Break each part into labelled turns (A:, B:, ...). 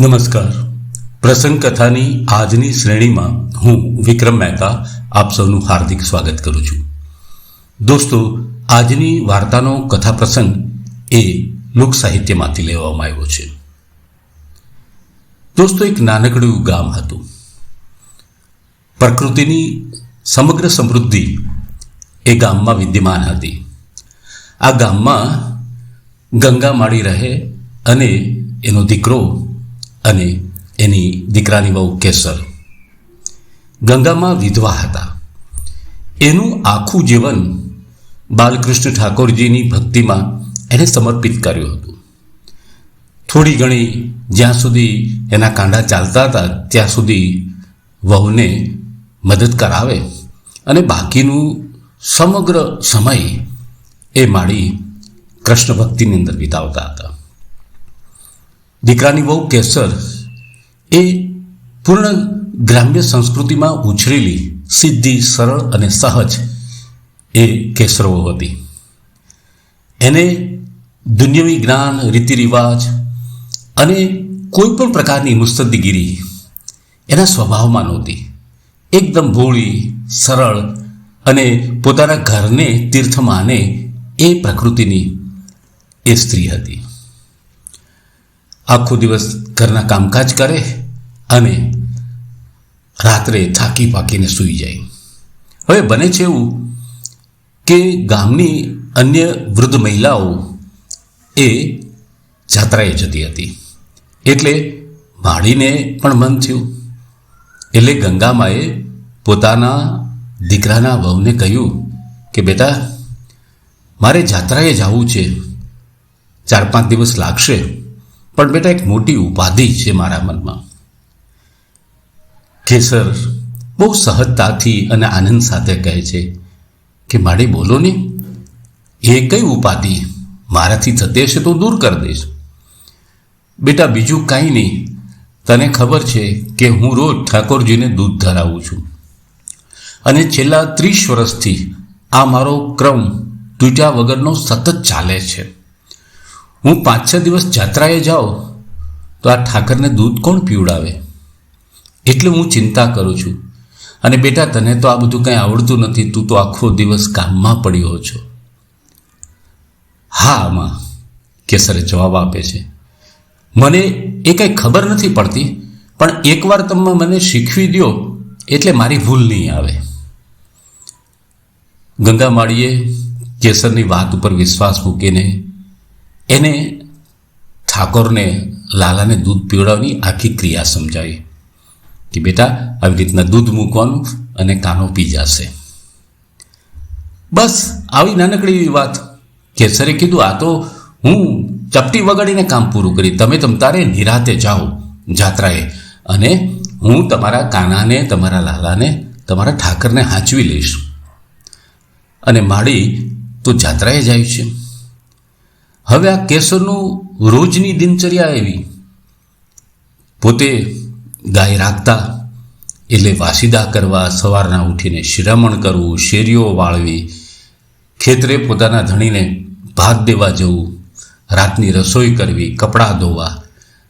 A: નમસ્કાર. પ્રસંગ કથાની આજની શ્રેણીમાં હું વિક્રમ મહેતા આપ સૌનું હાર્દિક સ્વાગત કરું છું. દોસ્તો, આજની વાર્તાનો કથા પ્રસંગ એ લોક સાહિત્યમાંથી લેવામાં આવ્યો છે. દોસ્તો, એક નાનકડું ગામ હતું. પ્રકૃતિની સમગ્ર સમૃદ્ધિ એ ગામમાં વિદ્યમાન હતી. આ ગામમાં ગંગા માળી રહે અને એનો દીકરો અને એની દીકરાની વહુ કેસર. ગંગામાં વિધવા હતા. એનું આખું જીવન બાલકૃષ્ણ ઠાકોરજીની ભક્તિમાં એણે સમર્પિત કર્યું હતું. થોડી ઘણી જ્યાં સુધી એના કાંડા ચાલતા હતા, ત્યાં સુધી વહુને મદદ કરાવે અને બાકીનું સમગ્ર સમય એ માળી કૃષ્ણ ભક્તિની અંદર વિતાવતા હતા. દીકરાની વહુ કેસર એ પૂર્ણ ગ્રામ્ય સંસ્કૃતિમાં ઉછરેલી સિદ્ધિ, સરળ અને સહજ એ કેસરો હતી. એને દુનિયાવી જ્ઞાન રીતિ રિવાજ અને કોઈ પણ પ્રકારની મુસ્તદગીરી એના સ્વભાવમાં નહોતી. એકદમ ભોળી, સરળ અને પોતાના ઘરને તીર્થ માને એ પ્રકૃતિની એ સ્ત્રી હતી. આખો દિવસ ઘરના કામકાજ કરે અને રાત્રે થાકી પાકીને સૂઈ જાય. હવે બને છે એવું કે ગામની અન્ય વૃદ્ધ મહિલાઓ એ જાત્રાએ જતી હતી. એટલે માળીને પણ મન થયું. એટલે ગંગામાએ પોતાના દીકરાના વહુને કહ્યું કે, બેટા, મારે જાત્રાએ જવું છે. ચાર પાંચ દિવસ લાગશે. પણ બેટા એક મોટી ઉપાધિ છે મારા મનમાં. કેસર બહુ સહજતાથી અને આનંદ સાથે કહે છે કે, માડી, બોલો ને, એ કઈ ઉપાધિ મારાથી થતી હશે તો દૂર કરી દઈશ. બેટા, બીજું કાંઈ નહીં. તને ખબર છે કે હું રોજ ઠાકોરજીને દૂધ ધરાવું છું. અને છેલ્લા ત્રીસ વર્ષથી આ મારો ક્રમ તૂટ્યા વગરનો સતત ચાલે છે. હું પાંચ છ દિવસ જાત્રાએ જાઉં, તો આ ઠાકરને દૂધ કોણ પીવડાવે? એટલે હું ચિંતા કરું છું. અને બેટા, તને તો આ બધું કંઈ આવડતું નથી, તું તો આખો દિવસ કામમાં પડ્યો છો. હા, આમાં કેસરે જવાબ આપે છે. મને એ કંઈ ખબર નથી પડતી, પણ એકવાર તમે મને શીખવી દો એટલે મારી ભૂલ નહીં આવે. ગંગા માળીએ કેસરની વાત ઉપર વિશ્વાસ મૂકીને એને ઠાકોરને લાલાને દૂધ પીવડાવવાની આખી ક્રિયા સમજાવી કે બેટા, આવી રીતના દૂધ મૂકવાનું અને કાનો પી જશે. બસ, આવી નાનકડી એવી વાત. કેસરે કીધું, આ તો હું ચપટી વગાડીને કામ પૂરું કરી, તમે તારે નિરાતે જાઓ જાત્રાએ અને હું તમારા કાનાને, તમારા લાલાને, તમારા ઠાકરને હાંચવી લઈશ. અને માળી તો જાત્રાએ જાય છે. હવે આ કેસરનું રોજની દિનચર્યા એવી. પોતે ગાય રાખતા, એટલે વાસીદા કરવા, સવારના ઉઠીને શિરામણ કરવું, શેરીઓ વાળવી, ખેતરે પોતાના ધણીને ભાત દેવા જવું, રાતની રસોઈ કરવી, કપડાં ધોવા,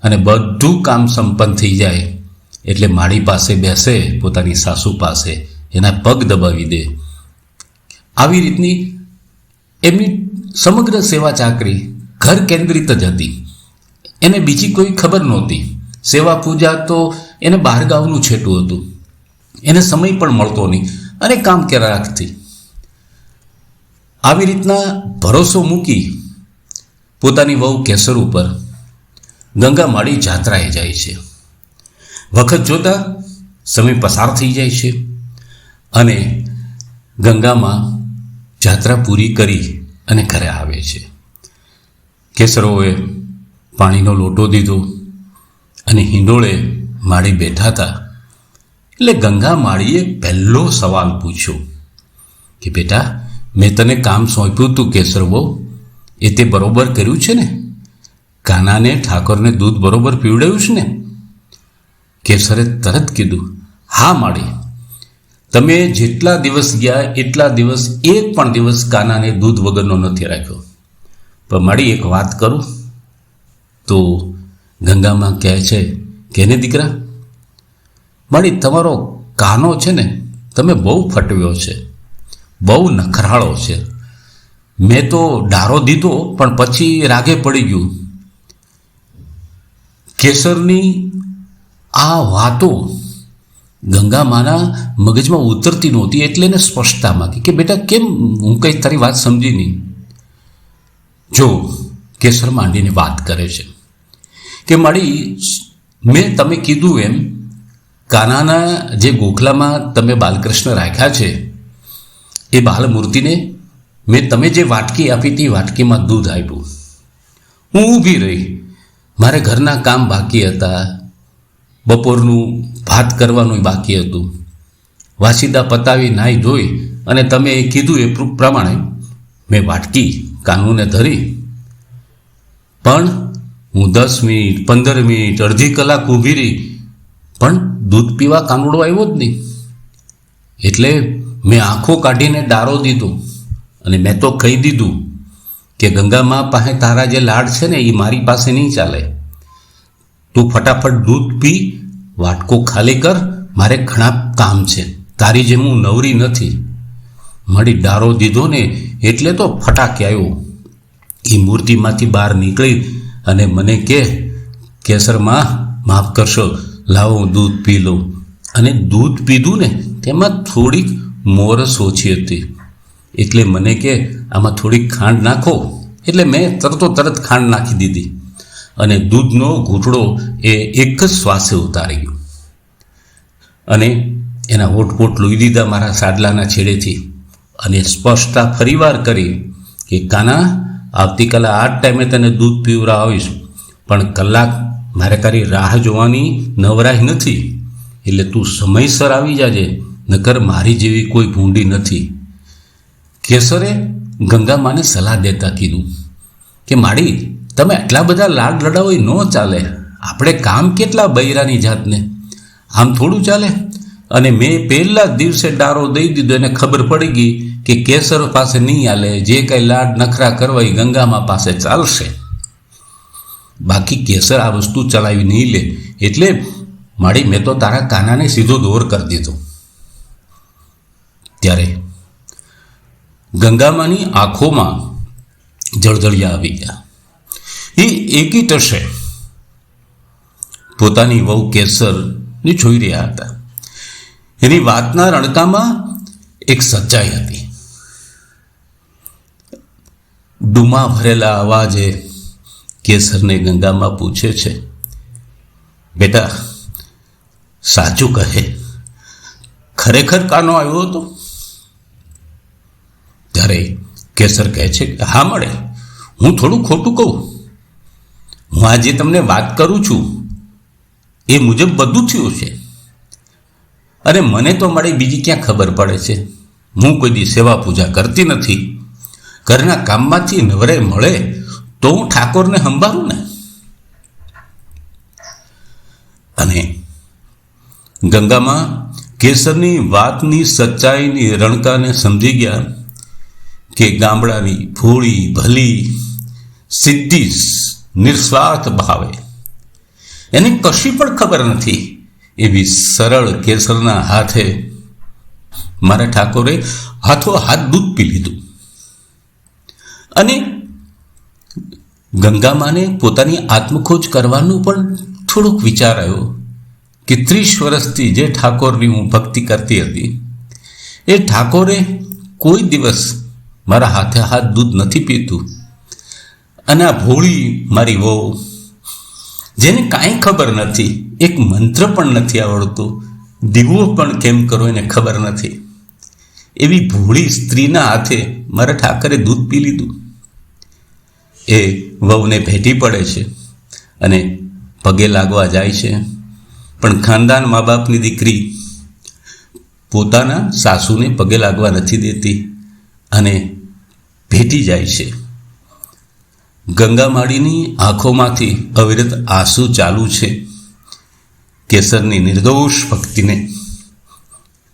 A: અને બધું કામ સંપન્ન થઈ જાય, એટલે માળી પાસે બેસે, પોતાની સાસુ પાસે એના પગ દબાવી દે. આવી રીતની એમની સમગ્ર સેવા ચાકરી ઘર કેન્દ્રિત જ હતી. એને બીજી કોઈ ખબર નહોતી. સેવા પૂજા તો એને બહારગાવનું છેટું હતું. એને સમય પણ મળતો નહીં અને કામ કર્યા રાખતી આવી રીતના ભરોસો મૂકી પોતાની વહુ કેસર ઉપર ગંગા માળી જાત્રાએ જાય છે. વખત જોતા સમય પસાર થઈ જાય છે અને ગંગામાં જાત્રા પૂરી કરી અને ઘરે આવે છે. કેસરોએ પાણીનો લોટો દીધો અને હિંડોળે માળી બેઠા હતા. એટલે ગંગા માળીએ પહેલો સવાલ પૂછ્યો કે, બેટા, મેં તને કામ સોંપ્યું હતું કેસરવો? એ તે બરોબર કર્યું છે ને? કાનાને, ઠાકોરને દૂધ બરોબર પીવડાવ્યું છે ને? કેસરે તરત કીધું, હા માળી તમે જેટલા દિવસ ગયા, એટલા દિવસ, એક પણ દિવસ કાનાને દૂધ વગરનો નથી રાખ્યો. પણ મારી એક વાત કરું. તો ગંગામાં કહે છે કે ને દીકરા, મારી તમારો કાનો છે ને, તમે બહુ ફટવ્યો છે, બહુ નખરાળો છે. મેં તો ડારો દીધો, પણ પછી રાગે પડી ગયું. કેસરની આ વાતો ગંગામાના મગજમાં ઉતરતી નહોતી એટલે એને સ્પષ્ટતા માગી કે, બેટા, કેમ હું કંઈ તારી વાત સમજી નહીં? જો, કેસર માંડીને વાત કરે છે. કે મારી મેં તમે કીધું એમ, કાનાના જે ગોખલામાં તમે બાલકૃષ્ણ રાખ્યા છે, એ બાલમૂર્તિને મેં તમે જે વાટકી આપી હતી વાટકીમાં દૂધ આપ્યું. હું ઊભી રહી. મારે ઘરના કામ બાકી હતા. બપોરનું ભાત કરવાનું બાકી હતું. વાસીદા પતાવી નાહી ધોઈ અને તમે એ કીધું એ પ્રમાણે મેં વાટકી કાનૂને ધરી. પણ હું દસ મિનિટ, પંદર મિનિટ, અડધી કલાક ઊભી રહી. પણ દૂધ પીવા કાનુડો આવ્યો જ નહીં. એટલે મેં આંખો કાઢીને ડારો દીધો અને મેં તો કહી દીધું કે ગંગામાં પાસે તારા જે લાડ છે ને એ મારી પાસે નહીં ચાલે. તું ફટાફટ દૂધ પી, વાટકો ખાલી કર, મારે ઘણા કામ છે. તારી જેમ હું નવરી નથી. મળી ડારો દીધો ને એટલે તો ફટાકે આવ્યો. એ મૂર્તિમાંથી બહાર નીકળી અને મને કે કેસરમાં માફ કરશો, લાવો હું દૂધ પી લઉં. અને દૂધ પીધું ને તેમાં થોડીક મોરસ ઓછી હતી. એટલે મને કે, આમાં થોડીક ખાંડ નાખો. એટલે મેં તરતો તરત ખાંડ નાખી દીધી. અને દૂધનો ઘૂંટડો એ એક જ શ્વાસે ઉતારી ગયો. અને એના ઓટપોટ લોહી દીધા મારા સાડલાના છેડેથી. અને સ્પષ્ટતા ફરીવાર કરી કે, કાના, આવતીકાલે આ ટાઈમે તને દૂધ પીવડાવીશ પણ કલાક મારે તારી રાહ જોવાની નવરાહ નથી. એટલે તું સમયસર આવી જાજે, નકર મારી જેવી કોઈ ભૂંડી નથી. કેસરે ગંગામાને સલાહ દેતા કીધું કે, માડી તમે આટલા બધા લાડ લડાવો ન ચાલે. આપણે કામ કેટલા બૈરાની જાતને. આમ થોડું ચાલે. અને મેં પહેલા દિવસે ડારો દઈ દીધો એને ખબર પડી ગઈ કે કેસર પાસે નહીં હાલે. જે કંઈ લાડ નખરા કરવા એ ગંગામાં પાસે ચાલશે. બાકી કેસર આ વસ્તુ ચલાવી નહીં લે. એટલે મારી મેં તો તારા કાનાને સીધો દોર કરી દીધો. ત્યારે ગંગામાની આંખોમાં જળજળિયા આવી ગયા. એ એકી ટશે પોતાની વહુ કેસરને જોઈ રહ્યા હતા. એની વાતના રણકામાં એક સચ્ચાઈ હતી. ડુમા ભરેલા અવાજે કેસરને ગંગામાં પૂછે છે, બેટા, સાચું કહે, ખરેખર કાનો આવ્યો હતો? ત્યારે કેસર કહે છે કે, હા, મળે. હું થોડું ખોટું કહું. હું આજે તમને વાત કરું છું, એ મુજબ બધું થયું છે. અરે મને તો મારી બીજી ક્યાં ખબર પડે છે? હું કોઈ દી સેવા પૂજા કરતી નથી. ઘરના કામમાંથી નવરે મળે તો હું ઠાકોરને સંભાળું ને. અને ગંગામાં કેસરની વાતની સચ્ચાઈની રણકાને સમજી ગયા કે ગામડાની ભોળી ભલી સિદ્ધિ નિસ્વાર્થ ભાવે. એને કશી પણ ખબર નથી. એવી સરળ કેસરના હાથે મારા ઠાકોરે હાથો હાથ દૂધ પી લીધું. અને ગંગામાને પોતાની આત્મખોજ કરવાનું પણ થોડોક વિચાર આવ્યો કે ત્રીસ વર્ષથી જે ઠાકોરની હું ભક્તિ કરતી હતી, એ ઠાકોરે કોઈ દિવસ મારા હાથે હાથ દૂધ નથી પીતું. અને આ ભોળી મારી વહુ. જેને કાંઈ ખબર નથી, એક મંત્ર પણ નથી આવડતું. દીવો પણ કેમ કરો એને ખબર નથી. એવી ભોળી સ્ત્રીના હાથે મારા ઠાકરે દૂધ પી લીધું. એ વહુને ભેટી પડે છે અને પગે લાગવા જાય છે. પણ ખાનદાન મા બાપની દીકરી પોતાના સાસુને પગે લાગવા નથી દેતી અને ભેટી જાય છે. ગંગામાળીની આંખોમાંથી અવિરત આંસુ ચાલુ છે. કેસરની નિર્દોષ ભક્તિને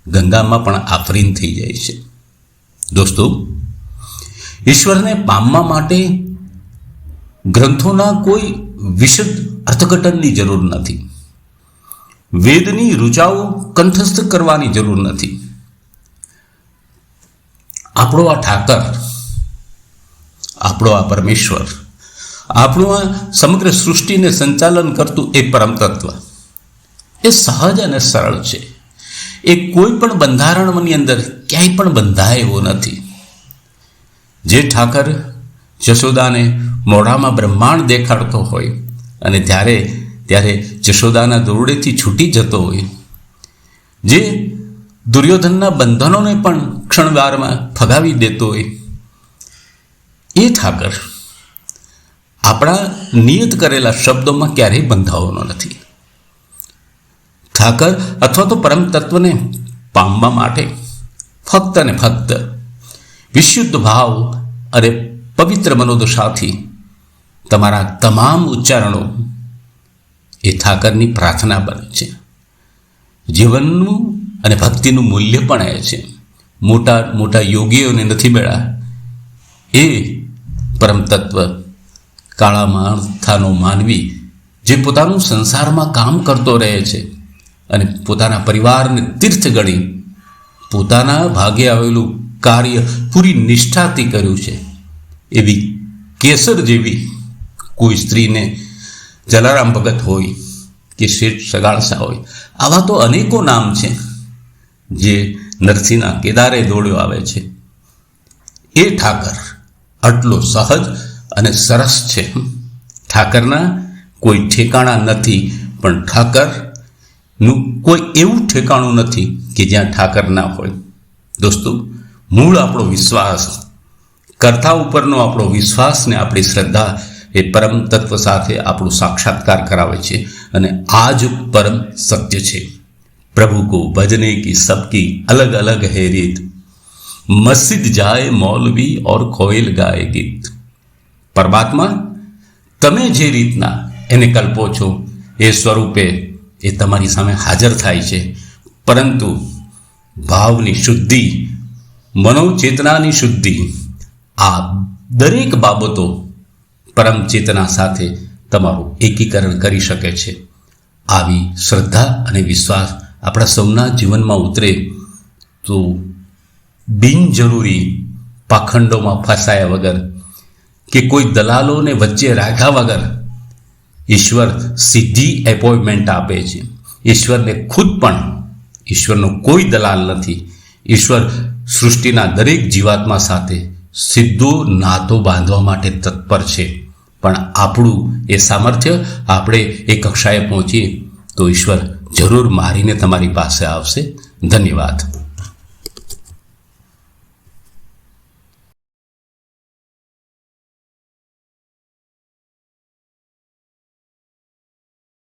A: ગંગામાં પણ આફરીન થઈ જાય છે. દોસ્તો, ઈશ્વરને પામવા માટે ગ્રંથોના કોઈ વિશદ અર્થઘટનની જરૂર નથી. વેદની ઋચાઓ કંઠસ્થ કરવાની જરૂર નથી. આપણો આ ઠાકર, આપણો આ પરમેશ્વર આપણું આ સમગ્ર સૃષ્ટિને સંચાલન કરતું એ પરમ તત્વ. એ સહજ અને સરળ છે. એ કોઈ પણ બંધારણની અંદર ક્યાંય પણ બંધાય નથી. જે ઠાકર જશોદાને મોઢામાં બ્રહ્માંડ દેખાડતો હોય અને ત્યારે ત્યારે જશોદાના દોરડેથી છૂટી જતો હોય, જે દુર્યોધનના બંધનોને પણ ક્ષણવારમાં ફગાવી દેતો હોય, એ ઠાકર આપણા નિયત કરેલા શબ્દોમાં ક્યારેય બંધાવાનો નથી. ઠાકર અથવા તો પરમ તત્વને પામવા માટે ફક્ત ને ફક્ત વિશુદ્ધ ભાવ અને પવિત્ર મનોદશાથી તમારા તમામ ઉચ્ચારણો એ ઠાકરની પ્રાર્થના બને છે. જીવનનું અને ભક્તિનું મૂલ્ય પણ એ છે. મોટા મોટા યોગીઓને નથી મળ્યા એ પરમ તત્વ કાળા માથાનો માનવી જે પોતાનું સંસારમાં કામ કરતો રહે છે અને પોતાના પરિવારને તીર્થ ગણી પોતાના ભાગે આવેલું કાર્ય પૂરી નિષ્ઠાથી કર્યું છે. એવી કેસર જેવી કોઈ સ્ત્રીને જલારામ ભગત હોય કે શેઠ સગાળસા હોય, આવા તો અનેકો નામ છે જે નરસિંહના કેદારે દોડ્યો આવે છે. એ ઠાકર આટલો સહજ અને સરસ છે. ઠાકરના કોઈ ઠેકાણા નથી, પણ ઠાકરનું કોઈ એવું ઠેકાણું નથી કે જ્યાં ઠાકર ના હોય. દોસ્તો, મૂળ આપણો વિશ્વાસ. કરતા ઉપરનો આપણો વિશ્વાસ ને આપણી શ્રદ્ધા એ પરમ તત્વ સાથે આપણું સાક્ષાત્કાર કરાવે છે અને આ જ પરમ સત્ય છે. પ્રભુ કો ભજને કી સબકી અલગ અલગ હે રીત. મસ્જિદ જાય, મૌલવી ઓર કોયલ ગાય ગીત. પરમાત્મા, તમે જે રીતના એને કલ્પો છો, એ સ્વરૂપે એ તમારી સામે હાજર થાય છે. પરંતુ ભાવની શુદ્ધિ, મનોચેતનાની શુદ્ધિ, આ દરેક બાબતો પરમ ચેતના સાથે તમારું એકીકરણ કરી શકે છે. આવી શ્રદ્ધા અને વિશ્વાસ આપણા સૌના જીવનમાં ઉતરે તો બિનજરૂરી પાખંડોમાં ફસાયા વગર કે કોઈ દલાલોને વચ્ચે રાખ્યા વગર ઈશ્વર સીધી એપોઇન્ટમેન્ટ આપે છે. ઈશ્વરને ખુદ પણ ઈશ્વરનો કોઈ દલાલ નથી. ઈશ્વર સૃષ્ટિના દરેક જીવાત્મા સાથે સીધો નાતો બાંધવા માટે તત્પર છે. પણ આપણું એ સામર્થ્ય આપણે એ કક્ષાએ પહોંચીએ તો ઈશ્વર જરૂર મારીને તમારી પાસે આવશે. ધન્યવાદ.